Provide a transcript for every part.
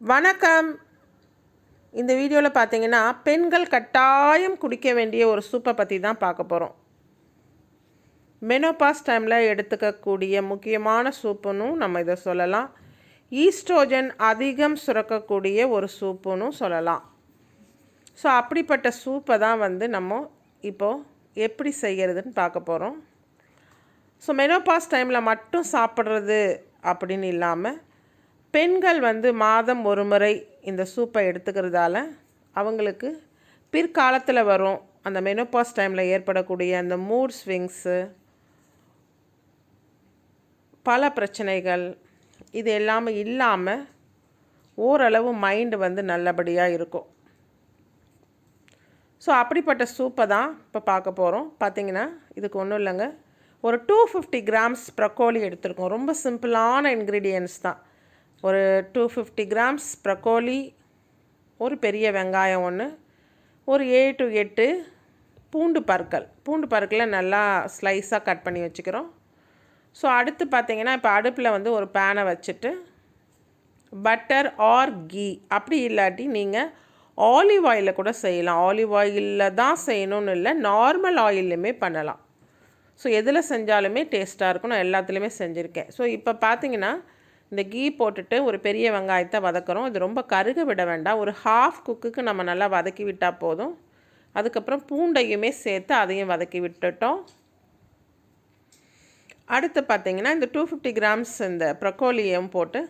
வணக்கம். இந்த வீடியோவில் பார்த்தீங்கன்னா பெண்கள் கட்டாயம் குடிக்க வேண்டிய ஒரு சூப்பை பற்றி தான் பார்க்க போகிறோம் மெனோபாஸ் டைமில் எடுத்துக்கக்கூடிய முக்கியமான சூப்புன்னு நம்ம இதை சொல்லலாம். ஈஸ்ட்ரோஜன் அதிகம் சுரக்கக்கூடிய ஒரு சூப்புன்னு சொல்லலாம். ஸோ அப்படிப்பட்ட சூப்பை தான் வந்து நம்ம இப்போது எப்படி செய்கிறதுன்னு பார்க்க போகிறோம் ஸோ மெனோபாஸ் டைமில் மட்டும் சாப்பிட்றது அப்படின்னு இல்லாமல் பெண்கள் வந்து மாதம் ஒரு முறை இந்த சூப்பை எடுத்துக்கிறதால அவங்களுக்கு பிற்காலத்தில் வரும். அந்த மெனோபாஸ் டைமில் ஏற்படக்கூடிய அந்த மூட் ஸ்விங்ஸு பல பிரச்சனைகள் இது எல்லாமே இல்லாமல் ஓரளவு மைண்டு வந்து நல்லபடியாக இருக்கும். ஸோ அப்படிப்பட்ட சூப்பை தான் இப்போ பார்க்க போகிறோம் பார்த்தீங்கன்னா இதுக்கு ஒன்றும் இல்லைங்க. ஒரு டூ ஃபிஃப்டி கிராம்ஸ் ப்ரக்கோலி எடுத்திருக்கோம். ரொம்ப சிம்பிளான இன்க்ரீடியன்ஸ் தான். ஒரு டூ ஃபிஃப்டி கிராம்ஸ் ப்ரக்கோலி ஒரு பெரிய வெங்காயம் ஒன்று ஒரு ஏழு டு எட்டு பூண்டு பற்கள். பூண்டு பற்களை நல்லா ஸ்லைஸாக கட் பண்ணி வச்சுக்கிறோம். ஸோ அடுத்து பார்த்தீங்கன்னா இப்போ அடுப்பில் வந்து ஒரு பேனை வச்சுட்டு பட்டர் ஆர் கீ அப்படி இல்லாட்டி நீங்கள் ஆலிவ் ஆயிலில் கூட செய்யலாம். ஆலிவ் ஆயிலில் தான் செய்யணும்னு இல்லை நார்மல் ஆயிலுமே பண்ணலாம். ஸோ எதில் செஞ்சாலுமே டேஸ்ட்டாக இருக்கும். நான் எல்லாத்துலேயுமே செஞ்சுருக்கேன். ஸோ இப்போ பார்த்தீங்கன்னா இந்த கீ போட்டுட்டு ஒரு பெரிய வெங்காயத்தை வதக்குறோம். இது ரொம்ப கருக விட வேண்டாம். ஒரு ஹாஃப் குக்குக்கு நம்ம நல்லா வதக்கி விட்டால் போதும். அதுக்கப்புறம் பூண்டையுமே சேர்த்து அதையும் வதக்கி விட்டுட்டோம். அடுத்து பார்த்தீங்கன்னா இந்த டூ ஃபிஃப்டி கிராம்ஸ் இந்த ப்ரக்கோலியும் போட்டு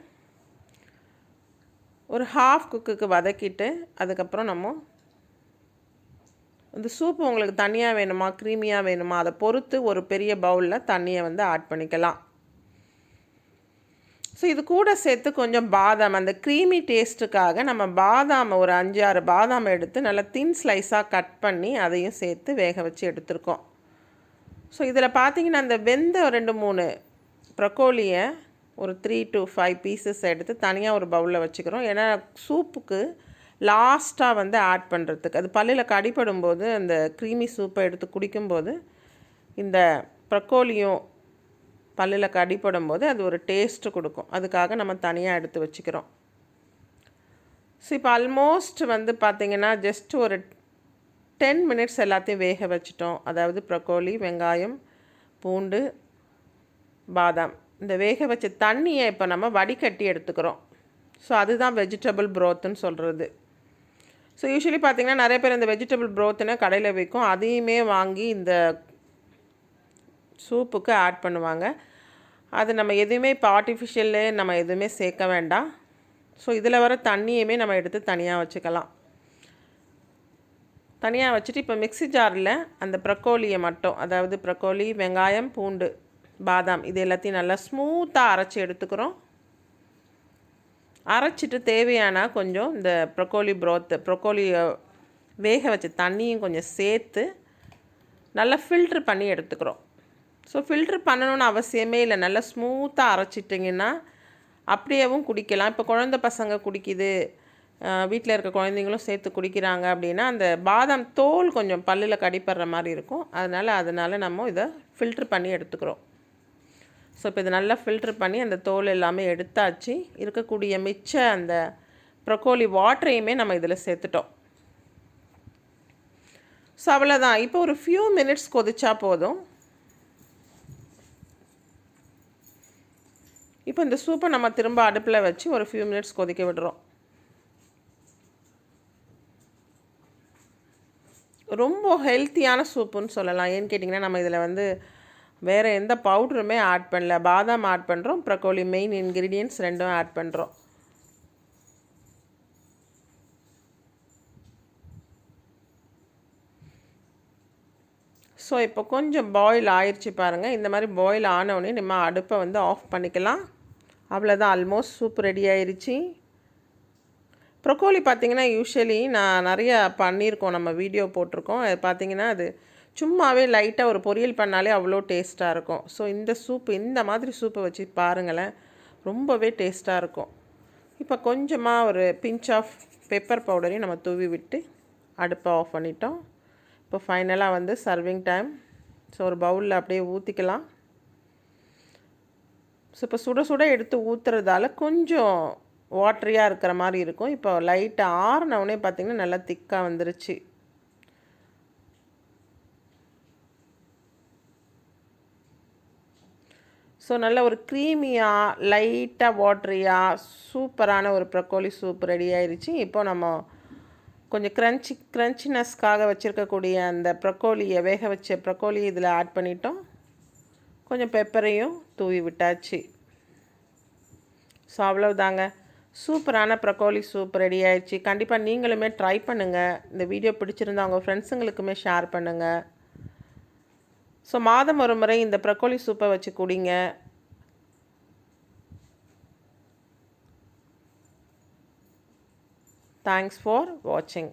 ஒரு ஹாஃப் குக்குக்கு வதக்கிட்டு அதுக்கப்புறம் நம்ம இந்த சூப்பு உங்களுக்கு தனியாக வேணுமா க்ரீமியாக வேணுமா அதை பொறுத்து ஒரு பெரிய பவுலில் தண்ணியை வந்து ஆட் பண்ணிக்கலாம். ஸோ இது கூட சேர்த்து கொஞ்சம் பாதாம். அந்த க்ரீமி டேஸ்ட்டுக்காக நம்ம பாதாம் ஒரு அஞ்சு ஆறு பாதாம் எடுத்து நல்லா தின் ஸ்லைஸாக கட் பண்ணி அதையும் சேர்த்து வேக வச்சு எடுத்திருக்கோம். ஸோ இதில் பார்த்தீங்கன்னா அந்த வெந்த ரெண்டு மூணு ப்ரக்கோலியை ஒரு த்ரீ டு ஃபைவ் பீசஸ் எடுத்து தனியாக ஒரு பவுலில் வச்சுக்கிறோம். ஏன்னா சூப்புக்கு லாஸ்ட்டாக வந்து ஆட் பண்ணுறதுக்கு அது பல்லில் கடிப்படும் போது அந்த க்ரீமி சூப்பை எடுத்து குடிக்கும்போது இந்த ப்ரக்கோலியும் பல்லில் கடிப்படும் போது அது ஒரு டேஸ்ட்டு கொடுக்கும். அதுக்காக நம்ம தனியாக எடுத்து வச்சுக்கிறோம். ஸோ இப்போ ஆல்மோஸ்ட் வந்து பார்த்திங்கன்னா ஜஸ்ட் ஒரு டென் மினிட்ஸ் எல்லாத்தையும் வேக வச்சிட்டோம். அதாவது ப்ரக்கோலி வெங்காயம் பூண்டு பாதாம். இந்த வேக வச்ச தண்ணியை இப்போ நம்ம வடிகட்டி எடுத்துக்கிறோம். ஸோ அதுதான் வெஜிடபிள் ப்ரோத்துன்னு சொல்கிறது ஸோ யூஸ்வலி பார்த்திங்கன்னா நிறைய பேர் இந்த வெஜிடபிள் ப்ரோத்துன்னு கடையில் விற்கும். அதையுமே வாங்கி இந்த சூப்புக்கு ஆட் பண்ணுவாங்க. அது நம்ம எதுவுமே இப்போ ஆர்டிஃபிஷியல்லு நம்ம எதுவுமே சேர்க்க வேண்டாம். ஸோ இதில் வர தண்ணியுமே நம்ம எடுத்து தனியாக வச்சுக்கலாம். தனியாக வச்சுட்டு இப்போ மிக்ஸி ஜாரில் அந்த ப்ரக்கோலியை மட்டும் அதாவது ப்ரக்கோலி வெங்காயம் பூண்டு பாதாம் இது எல்லாத்தையும் நல்லா ஸ்மூத்தாக அரைச்சி எடுத்துக்கிறோம். அரைச்சிட்டு தேவையான கொஞ்சம் இந்த ப்ரொக்கோலி ப்ரோத்து ப்ரொக்கோலியை வேக வச்ச தண்ணியும் கொஞ்சம் சேர்த்து நல்லா ஃபில்ட்ரு பண்ணி எடுத்துக்கிறோம். ஸோ ஃபில்ட்ரு பண்ணணும்னு அவசியமே இல்லை. நல்லா ஸ்மூத்தாக அரைச்சிட்டிங்கன்னா அப்படியேவும் குடிக்கலாம். இப்போ குழந்த பசங்க குடிக்குது. வீட்டில் இருக்க குழந்தைங்களும் சேர்த்து குடிக்கிறாங்க அப்படின்னா அந்த பாதாம் தோல் கொஞ்சம் பல்லில் கடிப்படுற மாதிரி இருக்கும். அதனால் அதனால் நம்ம இதை ஃபில்ட்ரு பண்ணி எடுத்துக்கிறோம். ஸோ இப்போ இதை நல்லா ஃபில்ட்ரு பண்ணி அந்த தோல் எல்லாமே எடுத்தாச்சு. இருக்கக்கூடிய மிச்ச அந்த ப்ரொக்கோலி வாட்டரையுமே நம்ம இதில் சேர்த்துட்டோம். ஸோ அவ்வளோதான் இப்போ ஒரு ஃபியூ மினிட்ஸ் கொதிச்சா போதும். இப்போ இந்த சூப்பை நம்ம திரும்ப அடுப்பில் வச்சு ஒரு ஃபியூ மினிட்ஸ் கொதிக்க விடுறோம். ரொம்ப ஹெல்த்தியான சூப்புன்னு சொல்லலாம். ஏன்னு கேட்டிங்கன்னா நம்ம இதில் வந்து வேறு எந்த பவுடருமே ஆட் பண்ணல. பாதாம் ஆட் பண்ணுறோம் ப்ரக்கோலி மெயின் இன்க்ரீடியன்ஸ் ரெண்டும் ஆட் பண்ணுறோம் ஸோ இப்போ கொஞ்சம் பாயில் ஆயிடுச்சு பாருங்கள் இந்த மாதிரி பாயில் ஆனவுடனே நம்ம அடுப்பை வந்து ஆஃப் பண்ணிக்கலாம். அவ்வளோதான் ஆல்மோஸ்ட் சூப் ரெடி ஆயிடுச்சு ப்ரொக்கோலி பார்த்திங்கன்னா யூஸ்வலி நான் நிறையா பண்ணியிருக்கோம் நம்ம வீடியோ போட்டிருக்கோம். அது பார்த்திங்கன்னா அது சும்மாவே லைட்டாக ஒரு பொரியல் பண்ணாலே அவ்வளோ டேஸ்ட்டாக இருக்கும். ஸோ இந்த சூப்பு இந்த மாதிரி சூப்பை வச்சு பாருங்களேன் ரொம்பவே டேஸ்ட்டாக இருக்கும். இப்போ கொஞ்சமாக ஒரு பிஞ்ச் ஆஃப் பெப்பர் பவுடரையும் நம்ம தூவி விட்டு அடுப்பை ஆஃப் பண்ணிட்டோம். இப்போ ஃபைனலாக வந்து சர்விங் டைம் ஸோ ஒரு பவுலில் அப்படியே ஊற்றிக்கலாம் ஸோ இப்போ சுட சுட எடுத்து ஊற்றுறதால கொஞ்சம் வாட்ரியாக இருக்கிற மாதிரி இருக்கும். இப்போ லைட்டாக ஆறினவுடனே பார்த்திங்கன்னா நல்லா திக்காக வந்துருச்சு. ஸோ நல்ல ஒரு க்ரீமியாக லைட்டாக வாட்ரியாக சூப்பரான ஒரு ப்ரக்கோலி சூப் ரெடி ஆயிடுச்சு இப்போ நம்ம கொஞ்சம் க்ரன்ச்சி க்ரன்ச்சினஸ்க்காக வச்சுருக்கக்கூடிய அந்த ப்ரக்கோலியை வேக வச்ச ப்ரக்கோலியை இதில் ஆட் பண்ணிட்டோம். கொஞ்சம் பெப்பரையும் தூவி விட்டாச்சு. ஸோ அவ்வளவுதாங்க. சூப்பரான ப்ரக்கோலி சூப் ரெடி ஆயிடுச்சு. கண்டிப்பாக நீங்களுமே ட்ரை பண்ணுங்கள் இந்த வீடியோ பிடிச்சிருந்தா உங்கள் ஃப்ரெண்ட்ஸுங்களுக்குமே ஷேர் பண்ணுங்கள் ஸோ மாதம் ஒரு முறை இந்த ப்ரக்கோலி சூப்பை வச்சு குடிங்க. தேங்க்ஸ் ஃபார் வாட்சிங்